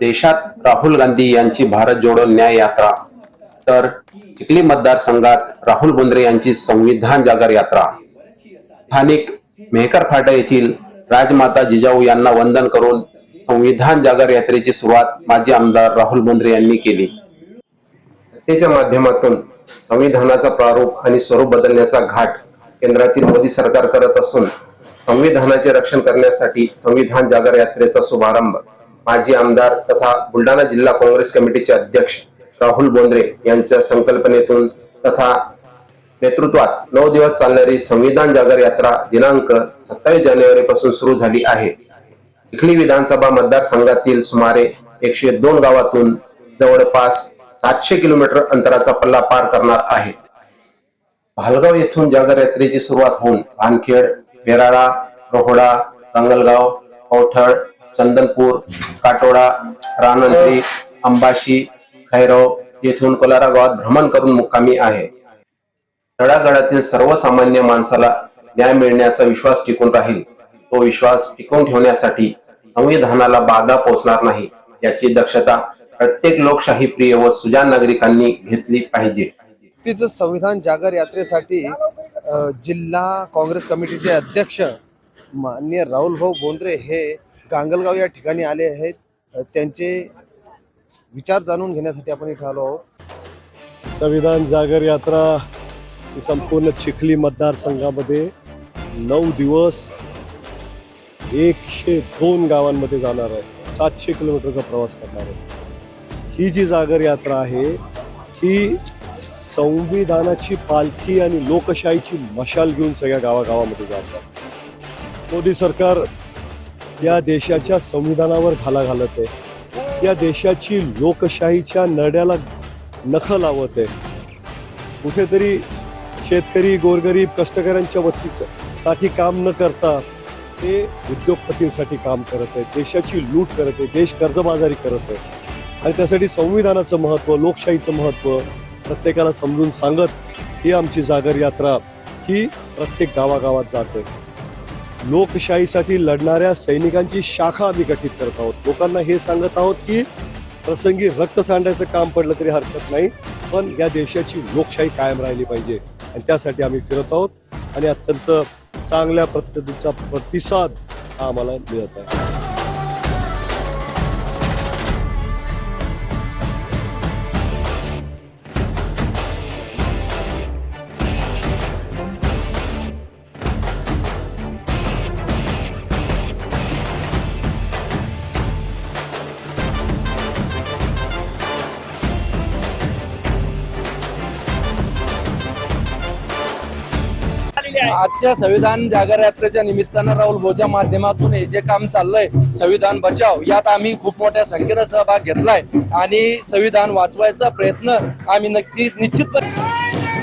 देशात राहुल गांधी यांची भारत जोडो न्याय यात्रा तर चिखली मतदारसंघात राहुल बोंद्रे यांची संविधान जागर यात्रा. स्थानिक मेहकर फाटा येथील राजमाता जिजाऊ यांना वंदन करून संविधान जागर यात्रेची सुरुवात माजी आमदार राहुल बोंद्रे यांनी केली. सत्तेच्या माध्यमातून संविधानाचा प्रारूप आणि स्वरूप बदलण्याचा घाट केंद्रातील मोदी सरकार करत असून संविधानाचे रक्षण करण्यासाठी संविधान जागर यात्रेचा शुभारंभ माजी आमदार तथा बुलढाणा जिल्हा काँग्रेस कमिटीचे अध्यक्ष राहुल बोंद्रे यांच्या संकल्पनेतून तथा नेतृत्वात नऊ दिवस चालणारी संविधान जागर यात्रा दिनांक सत्तावीस जानेवारी पासून सुरू झाली आहे. चिखली विधानसभा मतदारसंघातील सुमारे एकशे दोन गावातून जवळपास सातशे किलोमीटर अंतराचा पल्ला पार करणार आहे. भालगाव येथून जागर यात्रेची सुरुवात होऊन भानखेड बेराळा रोहोडा कंगलगाव कवठळ चंदनपूर काटोडा रानंत्री अंबाशी खैरव येथून कोलारा गावात भ्रमण करून मुक्कामी आहे. तळागाळातील सर्वसामान्य माणसाला न्याय मिळण्याचा विश्वास टिकून राहील. तो विश्वास टिकून ठेवण्यासाठी संविधानाला बाधा पोचणार नाही याची दक्षता प्रत्येक लोकशाही प्रिय व सुजान नागरिकांनी घेतली पाहिजे. तिचं संविधान जागर यात्रेसाठी जिल्हा काँग्रेस कमिटीचे अध्यक्ष माननीय राहुल भाऊ बोंद्रे हे कांगलगाव या ठिकाणी आले आहेत. त्यांचे विचार जाणून घेण्यासाठी आपण इथे आलो आहोत. संविधान जागर यात्रा ही संपूर्ण चिखली मतदारसंघामध्ये नऊ दिवस एकशे दोन गावांमध्ये जाणार आहे. सातशे किलोमीटरचा प्रवास करणार आहे. ही जी जागर यात्रा आहे ही संविधानाची पालखी आणि लोकशाहीची मशाल घेऊन सगळ्या गावागावामध्ये जातात मोदी सरकार या देशाच्या संविधानावर घाला घालत आहे. या देशाची लोकशाहीच्या नड्याला नख लावत आहे. कुठेतरी शेतकरी गोरगरीब कष्टकऱ्यांच्या वतीचं साठी काम न करता ते उद्योगपतींसाठी काम करत आहे. देशाची लूट करत आहे देश कर्जबाजारी करत आहे. आणि त्यासाठी संविधानाचं महत्त्व लोकशाहीचं महत्त्व प्रत्येकाला समजून सांगत ही आमची जागर यात्रा ही प्रत्येक गावागावात जाते. लोकशाहीसाठी लढणाऱ्या सैनिकांची शाखा आम्ही गठीत करत आहोत. लोकांना हे सांगत आहोत की प्रसंगी रक्त सांडायचं काम पडलं तरी हरकत नाही पण या देशाची लोकशाही कायम राहिली पाहिजे. आणि त्यासाठी आम्ही फिरत आहोत आणि अत्यंत चांगल्या पद्धतीचा प्रतिसाद हा आम्हाला मिळत आहे. आजच्या संविधान जागर यात्रेच्या निमित्तानं राहुल भोच्या माध्यमातून हे जे काम चाललंय संविधान बचाव यात आम्ही खूप मोठ्या संख्येनं सहभाग घेतलाय आणि संविधान वाचवायचा प्रयत्न आम्ही नक्की निश्चितपणे